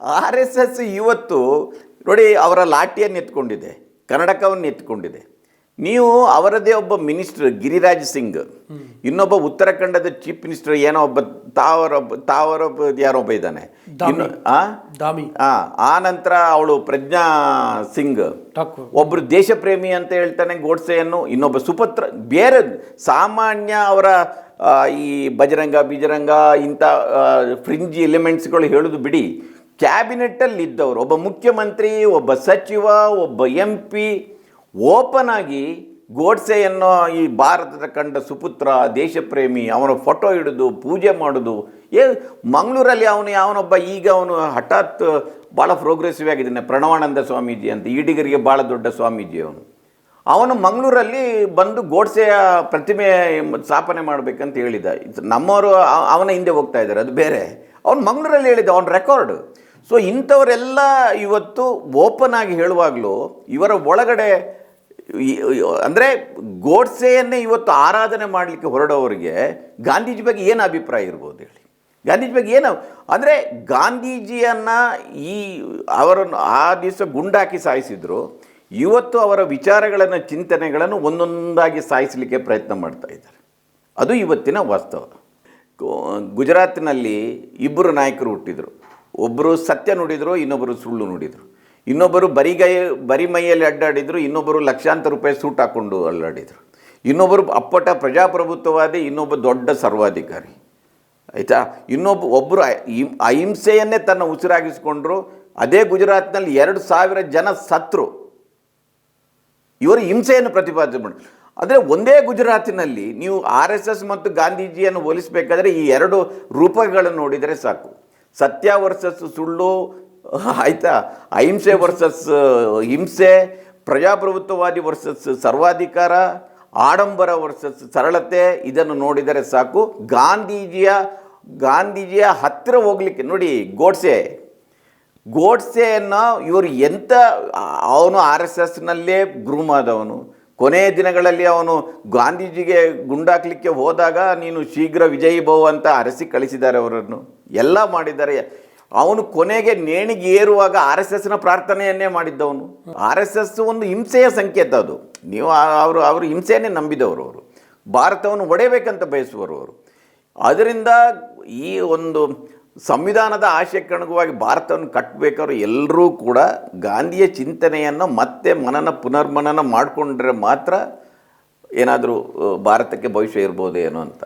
R S S ಇವತ್ತು ನೋಡಿ ಅವರ ಲಾಠಿಯನ್ನು ಎತ್ಕೊಂಡಿದೆ ಕನ್ನಡಕವನ್ನು ಎತ್ಕೊಂಡಿದೆ. ನೀವು ಅವರದೇ ಒಬ್ಬ ಮಿನಿಸ್ಟರ್ ಗಿರಿರಾಜ್ ಸಿಂಗ್ ಇನ್ನೊಬ್ಬ ಉತ್ತರಾಖಂಡದ ಚೀಫ್ ಮಿನಿಸ್ಟರ್ ಏನೋ ಒಬ್ಬ ತಾವರೊಬ್ಬ ತಾವರೊಬ್ಬ ಒಬ್ಬ ಇದ್ದಾನೆ. ಇನ್ನು ಆ? ನಂತರ ಅವಳು ಪ್ರಜ್ಞಾ ಸಿಂಗ್. ಒಬ್ಬರು ಒಬ್ರು ದೇಶ ಪ್ರೇಮಿ ಅಂತ ಹೇಳ್ತಾನೆ ಗೋಡ್ಸೆಯನ್ನು ಇನ್ನೊಬ್ಬ ಸುಪತ್ರ ಬೇರೆ ಸಾಮಾನ್ಯ ಅವರ ಈ ಬಜರಂಗ, ಬಿಜರಂಗ, ಇಂಥ ಫ್ರಿಂಜ್ ಎಲಿಮೆಂಟ್ಸ್ಗಳು ಹೇಳೋದು ಬಿಡಿ. ಕ್ಯಾಬಿನೆಟ್ಟಲ್ಲಿ ಇದ್ದವರು, ಒಬ್ಬ ಮುಖ್ಯಮಂತ್ರಿ, ಒಬ್ಬ ಸಚಿವ, ಒಬ್ಬ ಎಂ ಪಿ ಓಪನ್ ಆಗಿ ಗೋಡ್ಸೆಯನ್ನು ಈ ಭಾರತದ ಕಂಡ ಸುಪುತ್ರ, ದೇಶಪ್ರೇಮಿ, ಅವನ ಫೋಟೋ ಹಿಡಿದು, ಪೂಜೆ ಮಾಡೋದು. ಏ, ಮಂಗಳೂರಲ್ಲಿ ಅವನು ಯಾವನೊಬ್ಬ, ಈಗ ಅವನು ಹಠಾತ್ ಭಾಳ ಪ್ರೋಗ್ರೆಸಿವ್ ಆಗಿದ್ದಾನೆ, ಪ್ರಣವಾನಂದ ಸ್ವಾಮೀಜಿ ಅಂತ, ಈಡಿಗರಿಗೆ ಭಾಳ ದೊಡ್ಡ ಸ್ವಾಮೀಜಿ ಅವನು. ಅವನು ಮಂಗಳೂರಲ್ಲಿ ಬಂದು ಗೋಡ್ಸೆಯ ಪ್ರತಿಮೆ ಸ್ಥಾಪನೆ ಮಾಡಬೇಕಂತ ಹೇಳಿದ. ನಮ್ಮವರು ಅವನ ಹಿಂದೆ ಹೋಗ್ತಾ ಇದ್ದಾರೆ, ಅದು ಬೇರೆ. ಅವನು ಮಂಗಳೂರಲ್ಲಿ ಹೇಳಿದ ಅವನ ರೆಕಾರ್ಡ್ ಸೊ ಇಂಥವರೆಲ್ಲ ಇವತ್ತು ಓಪನ್ ಆಗಿ ಹೇಳುವಾಗಲೂ ಇವರ ಒಳಗಡೆ ಅಂದರೆ ಗೋಡ್ಸೆಯನ್ನೇ ಇವತ್ತು ಆರಾಧನೆ ಮಾಡಲಿಕ್ಕೆ ಹೊರಡೋರಿಗೆ ಗಾಂಧೀಜಿ ಬಗ್ಗೆ ಏನು ಅಭಿಪ್ರಾಯ ಇರ್ಬೋದು ಹೇಳಿ? ಗಾಂಧೀಜಿ ಬಗ್ಗೆ ಏನು ಅಂದರೆ ಗಾಂಧೀಜಿಯನ್ನು ಈ ಅವರನ್ನು ಆ ದಿವಸ ಗುಂಡಾಕಿ ಸಾಯಿಸಿದ್ರು. ಇವತ್ತು ಅವರ ವಿಚಾರಗಳನ್ನು, ಚಿಂತನೆಗಳನ್ನು ಒಂದೊಂದಾಗಿ ಸಾಯಿಸಲಿಕ್ಕೆ ಪ್ರಯತ್ನ ಮಾಡ್ತಾ ಇದ್ದಾರೆ. ಅದು ಇವತ್ತಿನ ವಾಸ್ತವ. ಗುಜರಾತ್ನಲ್ಲಿ ಇಬ್ಬರು ನಾಯಕರು ಹುಟ್ಟಿದರು. ಒಬ್ಬರು ಸತ್ಯ ನುಡಿದರು ಇನ್ನೊಬ್ಬರು ಸುಳ್ಳು ನುಡಿದರು. ಇನ್ನೊಬ್ಬರು ಬರಿಗೈ ಬರಿ ಮೈಯಲ್ಲಿ ಅಡ್ಡಾಡಿದರು ಇನ್ನೊಬ್ಬರು ಲಕ್ಷಾಂತರ ರೂಪಾಯಿ ಸೂಟ್ ಹಾಕ್ಕೊಂಡು ಅಲ್ಲಾಡಿದರು. ಇನ್ನೊಬ್ಬರು ಅಪ್ಪಟ ಪ್ರಜಾಪ್ರಭುತ್ವವಾದಿ, ಇನ್ನೊಬ್ಬ ದೊಡ್ಡ ಸರ್ವಾಧಿಕಾರಿ. ಆಯಿತಾ? ಇನ್ನೊಬ್ಬ ಒಬ್ಬರು ಅಹಿಂಸೆಯನ್ನೇ ತನ್ನ ಉಸಿರಾಗಿಸ್ಕೊಂಡ್ರು. ಅದೇ ಗುಜರಾತ್ನಲ್ಲಿ ಎರಡು ಸಾವಿರ ಜನ ಸತ್ರು. ಇವರು ಹಿಂಸೆಯನ್ನು ಪ್ರತಿಪಾದನೆ ಮಾಡಿ ಆದರೆ ಒಂದೇ ಗುಜರಾತಿನಲ್ಲಿ ನೀವು ಆರ್ ಎಸ್ ಎಸ್ ಮತ್ತು ಗಾಂಧೀಜಿಯನ್ನು ಹೋಲಿಸಬೇಕಾದ್ರೆ ಈ ಎರಡು ರೂಪಗಳನ್ನು ನೋಡಿದರೆ ಸಾಕು. ಸತ್ಯ ವರ್ಸಸ್ ಸುಳ್ಳು, ಆಯಿತಾ? ಅಹಿಂಸೆ ವರ್ಸಸ್, ಹಿಂಸೆ, ಪ್ರಜಾಪ್ರಭುತ್ವವಾದಿ ವರ್ಸಸ್ ಸರ್ವಾಧಿಕಾರ, ಆಡಂಬರ ವರ್ಸಸ್ ಸರಳತೆ, ಇದನ್ನು ನೋಡಿದರೆ ಸಾಕು. ಗಾಂಧೀಜಿಯ ಗಾಂಧೀಜಿಯ ಹತ್ತಿರ ಹೋಗ್ಲಿಕ್ಕೆ, ನೋಡಿ ಗೋಡ್ಸೆ. ಗೋಡ್ಸೆಯನ್ನು ಇವರು ಎಂಥ ಅವನು ಆರ್ ಎಸ್ ಎಸ್ನಲ್ಲೇ ಗ್ರೂಮ್ ಆದವನು. ಕೊನೆಯ ದಿನಗಳಲ್ಲಿ ಅವನು ಗಾಂಧೀಜಿಗೆ ಗುಂಡಾಕ್ಲಿಕ್ಕೆ ಹೋದಾಗ ನೀನು ಶೀಘ್ರ ವಿಜಯಿ ಭವ ಅಂತ ಅರಸಿ ಕಳಿಸಿದ್ದಾರೆ ಅವರನ್ನು. ಎಲ್ಲ ಮಾಡಿದ್ದಾರೆ. ಅವನು ಕೊನೆಗೆ ನೇಣಿಗೆ ಏರುವಾಗ ಆರ್ ಎಸ್ ಎಸ್ನ ಪ್ರಾರ್ಥನೆಯನ್ನೇ ಮಾಡಿದ್ದವನು. ಆರ್ ಎಸ್ ಎಸ್ ಒಂದು ಹಿಂಸೆಯ ಸಂಕೇತ ಅದು. ನೀವು ಅವರು ಅವರು ಹಿಂಸೆಯನ್ನೇ ನಂಬಿದವರು ಅವರು. ಭಾರತವನ್ನು ಒಡೆಯಬೇಕಂತ ಬಯಸುವರು ಅವರು. ಅದರಿಂದ ಈ ಒಂದು ಸಂವಿಧಾನದ ಆಶಯಕ್ಕನುಗುವಾಗಿ ಭಾರತವನ್ನು ಕಟ್ಟಬೇಕಾದ್ರೆ ಎಲ್ಲರೂ ಕೂಡ ಗಾಂಧಿಯ ಚಿಂತನೆಯನ್ನು ಮತ್ತೆ ಮನನ ಪುನರ್ಮನನ ಮಾಡಿಕೊಂಡ್ರೆ ಮಾತ್ರ ಏನಾದರೂ ಭಾರತಕ್ಕೆ ಭವಿಷ್ಯ ಇರ್ಬೋದೇನೋ ಅಂತ